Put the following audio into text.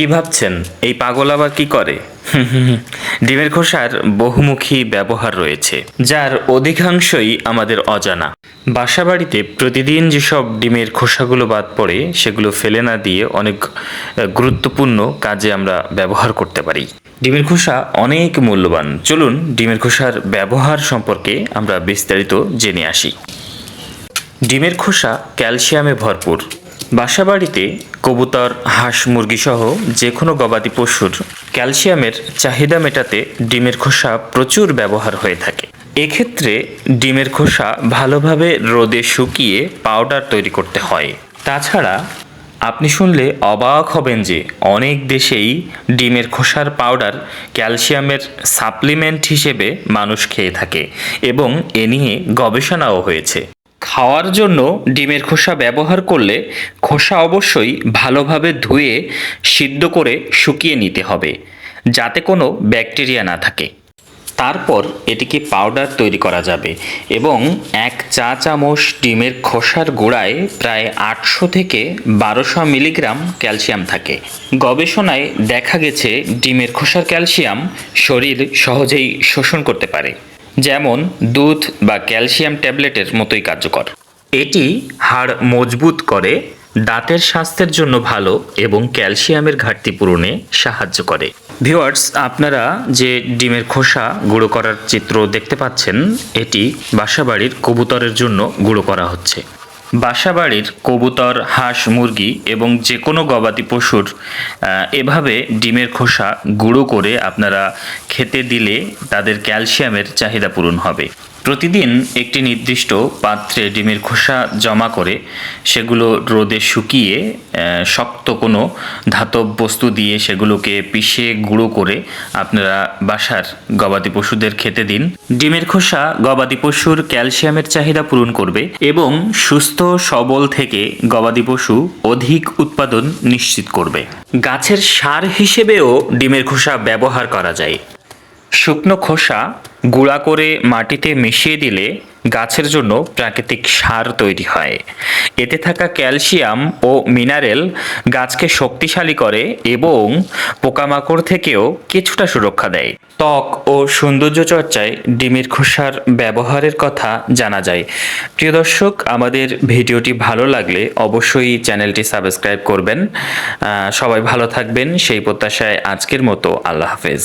কি ভাবছেন? এই পাগল আবার কি করে? ডিমের খোসার বহুমুখী ব্যবহার রয়েছে, যার অধিকাংশই আমাদের অজানা। বাসাবাড়িতে প্রতিদিন যেসব ডিমের খোসাগুলো বাদ পড়ে, সেগুলো ফেলে না দিয়ে অনেক গুরুত্বপূর্ণ কাজে আমরা ব্যবহার করতে পারি। ডিমের খোসা অনেক মূল্যবান। চলুন ডিমের খোসার ব্যবহার সম্পর্কে আমরা বিস্তারিত জেনে আসি। ডিমের খোসা ক্যালসিয়ামে ভরপুর। বাসাবাড়িতে কবুতর, হাঁস মুরগি সহ যে কোনো গবাদি পশুর ক্যালসিয়ামের চাহিদা মেটাতে ডিমের খোসা প্রচুর ব্যবহার হয়ে থাকে। এক্ষেত্রে ডিমের খোসা ভালোভাবে রোদে শুকিয়ে পাউডার তৈরি করতে হয়। তাছাড়া আপনি শুনলে অবাক হবেন যে অনেক দেশেই ডিমের খোসার পাউডার ক্যালসিয়ামের সাপ্লিমেন্ট হিসেবে মানুষ খেয়ে থাকে এবং এ নিয়ে গবেষণাও হয়েছে। খাওয়ার জন্য ডিমের খোসা ব্যবহার করলে খোসা অবশ্যই ভালোভাবে ধুয়ে সিদ্ধ করে শুকিয়ে নিতে হবে, যাতে কোনো ব্যাকটেরিয়া না থাকে। তারপর এটিকে পাউডার তৈরি করা যাবে এবং এক চা চামচ ডিমের খোসার গোড়ায় প্রায় আটশো থেকে বারোশো মিলিগ্রাম ক্যালসিয়াম থাকে। গবেষণায় দেখা গেছে, ডিমের খোসার ক্যালসিয়াম শরীর সহজেই শোষণ করতে পারে। যেমন দুধ বা ক্যালসিয়াম ট্যাবলেটের মতোই কার্যকর। এটি হাড় মজবুত করে, দাঁতের স্বাস্থ্যের জন্য ভালো এবং ক্যালসিয়ামের ঘাটতি পূরণে সাহায্য করে। ভিওয়ার্স আপনারা যে ডিমের খোসা গুঁড়ো করার চিত্র দেখতে পাচ্ছেন, এটি বাসাবাড়ির কবুতরের জন্য গুঁড়ো করা হচ্ছে। বাসাবাড়ির কবুতর, হাঁস, মুরগি এবং যে কোনো গবাদি পশুর এভাবে ডিমের খোসা গুঁড়ো করে আপনারা খেতে দিলে তাদের ক্যালসিয়ামের চাহিদা পূরণ হবে। প্রতিদিন একটি নির্দিষ্ট পাত্রে ডিমের খোসা জমা করে সেগুলো রোদে শুকিয়ে শক্ত কোনো ধাতব বস্তু দিয়ে সেগুলোকে পিষে গুঁড়ো করে আপনারা বাসার গবাদি পশুদের খেতে দিন। ডিমের খোসা গবাদি পশুর ক্যালসিয়ামের চাহিদা পূরণ করবে এবং সুস্থ, সবল থেকে গবাদি পশু অধিক উৎপাদন নিশ্চিত করবে। গাছের সার হিসেবেও ডিমের খোসা ব্যবহার করা যায়। শুকনো খোসা গুঁড়া করে মাটিতে মিশিয়ে দিলে গাছের জন্য প্রাকৃতিক সার তৈরি হয়। এতে থাকা ক্যালসিয়াম ও মিনারেল গাছকে শক্তিশালী করে এবং পোকামাকড় থেকেও কিছুটা সুরক্ষা দেয়। ত্বক ও সৌন্দর্য চর্চায় ডিমের খোসার ব্যবহারের কথা জানা যায়। প্রিয় দর্শক, আমাদের ভিডিওটি ভালো লাগলে অবশ্যই চ্যানেলটি সাবস্ক্রাইব করবেন। সবাই ভালো থাকবেন। সেই প্রত্যাশায় আজকের মতো আল্লাহ হাফেজ।